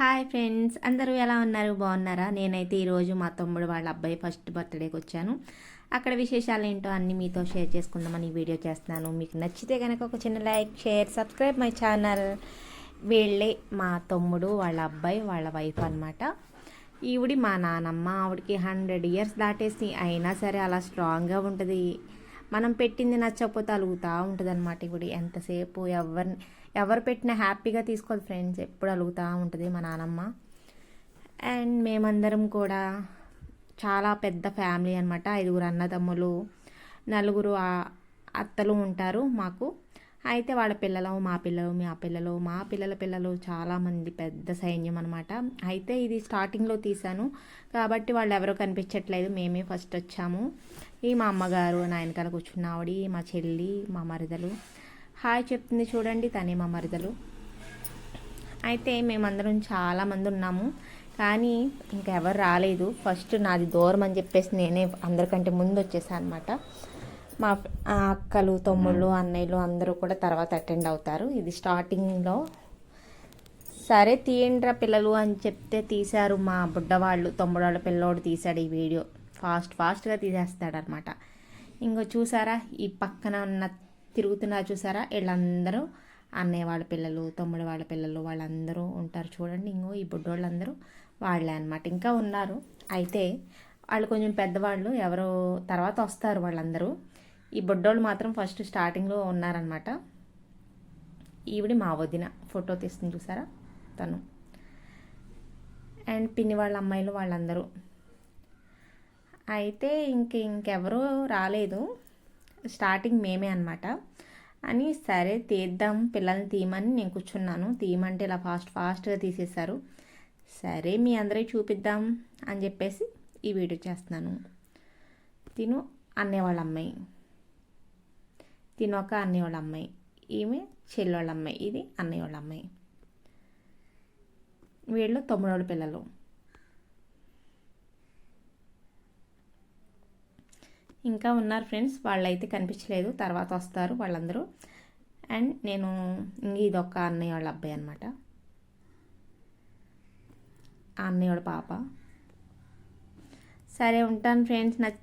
Hi friends అందరూ ఎలా ఉన్నారు? బాగున్నారా? నేనైతే ఈరోజు మా తమ్ముడు వాళ్ళ అబ్బాయి ఫస్ట్ బర్త్డేకి వచ్చాను. అక్కడ విశేషాలు ఏంటో అన్నీ మీతో షేర్ చేసుకుందామని వీడియో చేస్తున్నాను. మీకు నచ్చితే కనుక ఒక చిన్న like share subscribe my channel. వీళ్ళే మా తమ్ముడు వాళ్ళ అబ్బాయి వాళ్ళ వైఫ్ అనమాట ఈవిడి మా నానమ్మ ఆవిడకి హండ్రెడ్ ఇయర్స్ దాటేసి అయినా సరే అలా స్ట్రాంగ్గా ఉంటుంది. మనం పెట్టింది నచ్చకపోతే అలుగుతూ ఉంటుంది అనమాట ఇప్పుడు. ఎంతసేపు ఎవరిని ఎవరు పెట్టినా హ్యాపీగా తీసుకోదు ఫ్రెండ్స్. ఎప్పుడు అలుగుతూ ఉంటుంది మా నానమ్మ. అండ్ మేమందరం కూడా చాలా పెద్ద ఫ్యామిలీ అనమాట ఐదుగురు అన్నదమ్ములు నలుగురు అత్తలు ఉంటారు మాకు. అయితే వాళ్ళ పిల్లలు మా పిల్లలు మా పిల్లలు మా పిల్లల పిల్లలు చాలామంది పెద్ద సైన్యం అనమాట అయితే ఇది స్టార్టింగ్లో తీశాను. కాబట్టి వాళ్ళు ఎవరో కనిపించట్లేదు. మేమే ఫస్ట్ వచ్చాము. ఈ మా అమ్మగారు నా వెనకాల కూర్చున్న ఆవిడ మా చెల్లి మా మరిదలు. హాయ్ చెప్తుంది చూడండి తనే మా మరిదలు. అయితే మేమందరం చాలామంది ఉన్నాము. కానీ ఇంకెవరు రాలేదు. ఫస్ట్ నాది దూరం అని చెప్పేసి నేనే అందరికంటే ముందు వచ్చేసాను అనమాట మా అక్కలు తమ్ముళ్ళు అన్నయ్యలు అందరూ కూడా తర్వాత అటెండ్ అవుతారు. ఇది స్టార్టింగ్లో సరే తీయండిరా పిల్లలు అని చెప్తే తీశారు మా బుడ్డవాళ్ళు తమ్ముడు వాళ్ళ పిల్లోడు తీశాడు ఈ వీడియో. ఫాస్ట్ ఫాస్ట్గా తీసేస్తాడు అనమాట ఇంకో చూసారా ఈ పక్కన ఉన్న తిరుగుతున్నారు చూసారా వీళ్ళందరూ అన్నయ్య వాళ్ళ పిల్లలు తమ్ముడు వాళ్ళ పిల్లలు వాళ్ళందరూ ఉంటారు చూడండి. ఇంకో ఈ బుడ్డోళ్ళందరూ వాళ్ళే అనమాట ఇంకా ఉన్నారు. అయితే వాళ్ళు కొంచెం పెద్దవాళ్ళు ఎవరో తర్వాత వస్తారు వాళ్ళందరూ. ఈ బుడ్డోళ్ళు మాత్రం ఫస్ట్ స్టార్టింగ్లో ఉన్నారనమాట ఈవిడ మా వదిన. ఫోటో తీస్తుంది చూసారా? తను. అండ్ పిన్ని వాళ్ళ అమ్మాయిలు వాళ్ళందరూ. అయితే ఇంక ఇంకెవరూ రాలేదు. స్టార్టింగ్ మేమే అనమాట అని సరే తీద్దాం పిల్లల్ని తీయమని నేను కూర్చున్నాను. తీయమంటే ఇలా ఫాస్ట్ ఫాస్ట్గా తీసేశారు. సరే మీ అందరికి చూపిద్దాం అని చెప్పేసి ఈ వీడియో చేస్తున్నాను. తిను అన్నయ్య వాళ్ళ అమ్మాయి. తిను అన్నయ్య వాళ్ళ అమ్మాయి ఈమె చెల్లెళ్ళ అమ్మాయి ఇది అన్నయ్య వాళ్ళ అమ్మాయి వీళ్ళు తమ్ముడోళ్ళ పిల్లలు. ఇంకా ఉన్నారు ఫ్రెండ్స్. వాళ్ళైతే కనిపించలేదు. తర్వాత వస్తారు వాళ్ళందరూ. అండ్ నేను ఇంక ఇదొక అన్నయ్య వాళ్ళ అబ్బాయి అనమాట అన్నయ్య వాళ్ళ పాప. సరే ఉంటాను ఫ్రెండ్స్. నచ్చ